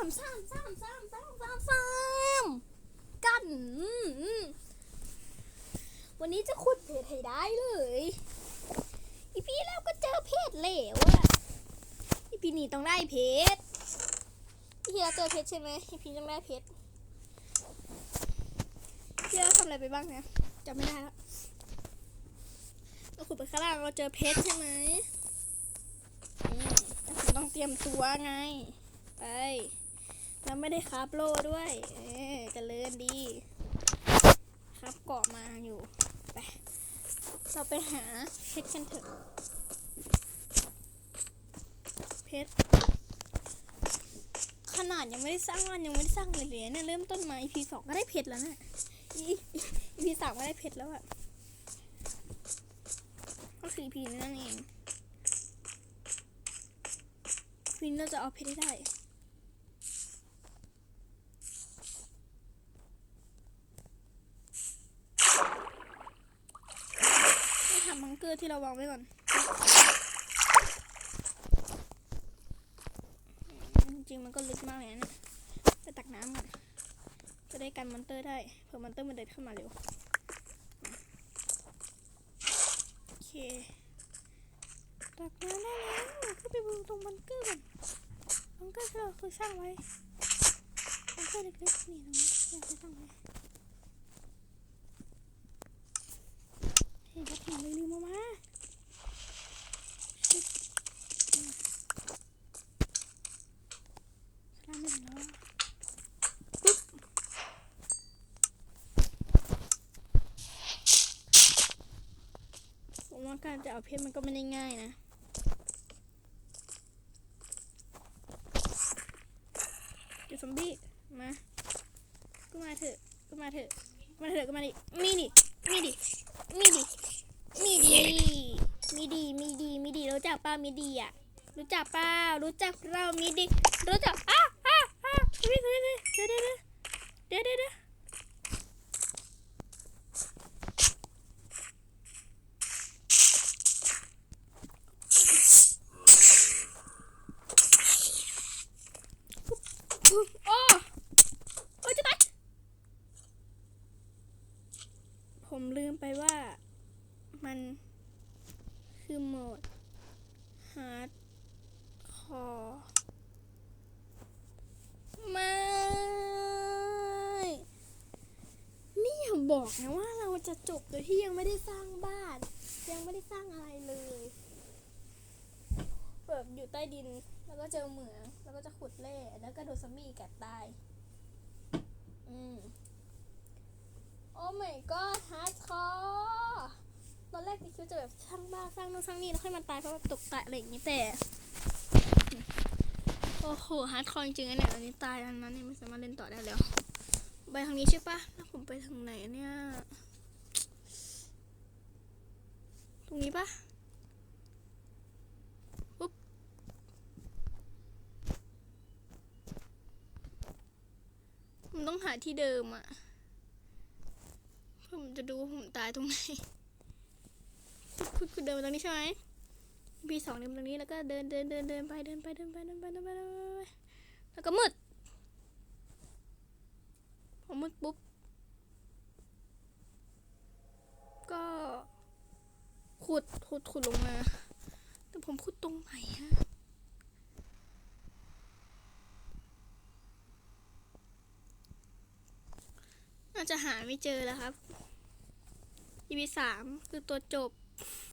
ามสามสามสามสามสามสามกัน วันนี้จะขุดเพชรให้ได้เลย อีพีแล้วก็เจอเพชรเหลวอะอีพีนี้ต้องได้เพชรอีพีแล้วเจอเพชรใช่ไหมอีพีต้องได้เพชรพี่แล้วทำอะไรไปบ้างเนี่ยจำไม่ได้แล้วเราขุดไปข้างล่างเราเจอเพชรใช่ไหมอืมเราต้องเตรียมตัวไง ไป แล้วไม่ได้คราบโล่ด้วย เออเจริญดี ครับเกาะมาอยู่ ไป เราไปหาเพชรกันเถอะ เพชร ขนาดยังไม่ได้สร้างบ้านยังไม่ได้สร้างเลยเลยเนี่ยเริ่มต้นมา EP สองก็ได้เพชรแล้วนะอี EP สามก็ได้เพชรแล้วอะก็คือ EP นั่นเอง EP นี้เราจะเอาเพชรได้ ทำบังเกอร์ที่เราวางไว้ก่อนจริงๆมันก็ลึกมากเลยนะเนี่ยไปตักน้ำก่อนจะได้กันมอนเตอร์ได้เผื่อมอนเตอร์มันเดินเข้ามาเร็วโอเคตักน้ำได้แล้วก็ไปดูตรงบังเกอร์ก่อนบังเกอร์ที่เราเคยสร้างไว้บังเกอร์เล็กๆนี่ตรงนี้ที่เราเคยสร้างไว้ เฮ้ยรถถังเลยลืมเอามาสลามหนึ่งแล้วปุ๊บผมว่าการจะเอาเพชรมันก็ไม่ได้ง่ายนะเดี๋ยวซอมบี้มา ก็มาเถอะ ก็มาเถอะ มาเถอะก็มาดิมีดิมีดิมีดิ มีดี มีดี มีดี มีดี รู้จักป้ามีดีอะ รู้จักป้ารู้จักเรามีดี รู้จักอ้าอ้าอ้าเฮ้ยเฮ้ยเฮ้ยเดี๋ยวเดี๋ยวเดี๋ยวเดี๋ยวเดี๋ยวโอ้อ้จะตายผมลืมไปว่า มันคือโหมด hard core ไม่ นี่อย่าบอกนะว่าเราจะจบโดยที่ยังไม่ได้สร้างบ้าน ยังไม่ได้สร้างอะไรเลยแบบอยู่ใต้ดิน แล้วก็เจอเหมือง แล้วก็จะขุดแร่แล้วก็โดนซมบี้กัดตาย อืม โอ้ my god ฮาร์ดคอร์ ตอนแรกดิคิวจะแบบสร้างบ้านสร้างนู่นสร้างนี่แล้วค่อยมาตายเพราะแบบตกตายอะไรอย่างนี้แต่ โอ้โหฮาร์ดคอร์จริงๆนะเนี่ยตอนนี้ตายอันนั้นเนี่ยไม่สามารถเล่นต่อได้แล้ว ไปทางนี้ใช่ปะแล้วผมไปทางไหนเนี่ย ตรงนี้ปะผมต้องหาที่เดิมอะผมจะดูว่าผมตายตรงไหน ดินมาตรงนี้ใช่ไหมปีสองเดินมาตรงนี้แล้วก็เดินเดินเดินเดินไปเดินไปเดินไปเดินไปเดินไปเดินไปแล้วก็มืดพอมืดปุ๊บก็ขุดขุดขุดลงมา แต่ผมขุดตรงไหนฮะน่าจะหาไม่เจอแล้วครับ EP สามคือตัวจบ